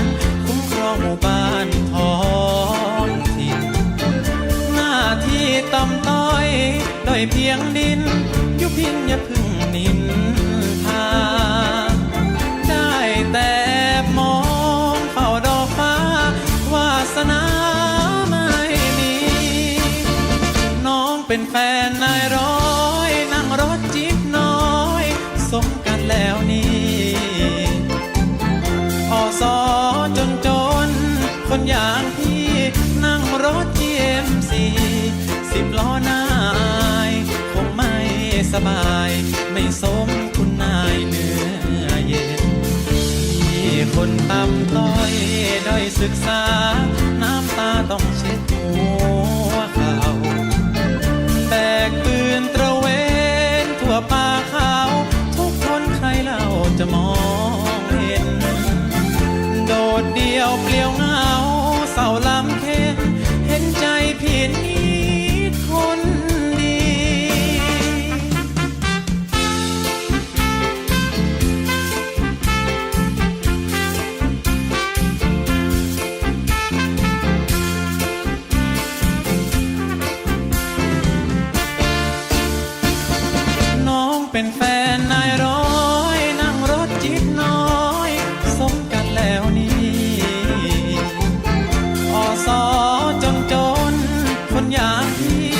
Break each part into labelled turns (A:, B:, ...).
A: ารคุ้มครองหมู่บ้านท้องถิ่นหน้าที่ต่ำต้อยด้อยเพียงดิน ยุพินอย่าพึ่งนินทา ได้แต่มองเฝ้าดอกฟ้าวาสนาไม่มี น้องเป็นแฟนนายร้อ คนอย่างพี่นั่งรถเจียมสีสิบล้อนายคงไม่สบาย ไม่สมคุณนายเนื้อเย็นที่คนต่ำต้อยด้อยศึกษา เป็นแฟนนายร้อยนั่งรถจิ๊บน้อยสมกันแล้วนี่อสอจนจน คนอย่างพี่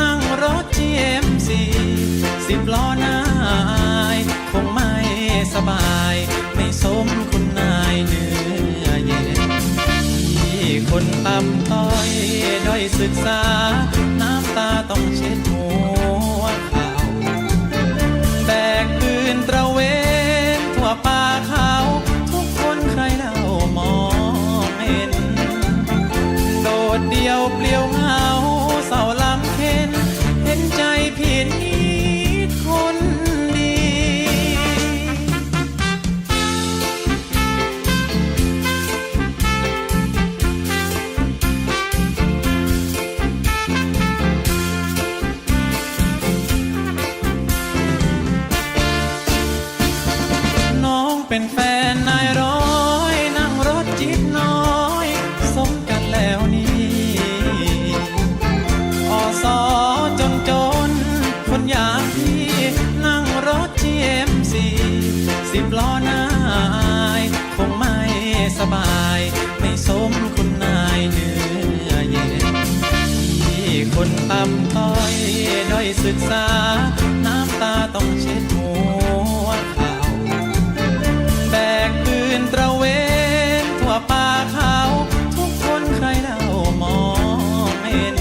A: นั่งรถจีเอ็มซีสิบล้อนายคงไม่สบาย ไม่สมคุณนายเนื้อเย็นที่คนต่ำต้อยด้อยศึกษา เศ อยางพี่นั่งรถจีเอ็มซีสิบล้อนายคงไม่สบาย ไม่สมคุณนายเนื้อเย็นพี่คนต่ำต้อยด้อยศึกษา น้ำตาต้องเช็ดหัวเข่าแบกปืนตระเวนทั่วป่าเขาทุกคนใครเล่ามองเห็น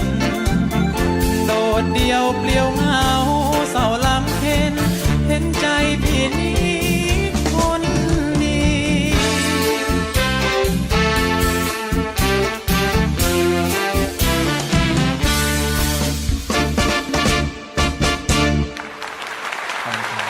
A: โดดเดียวเปลี่ยวเงา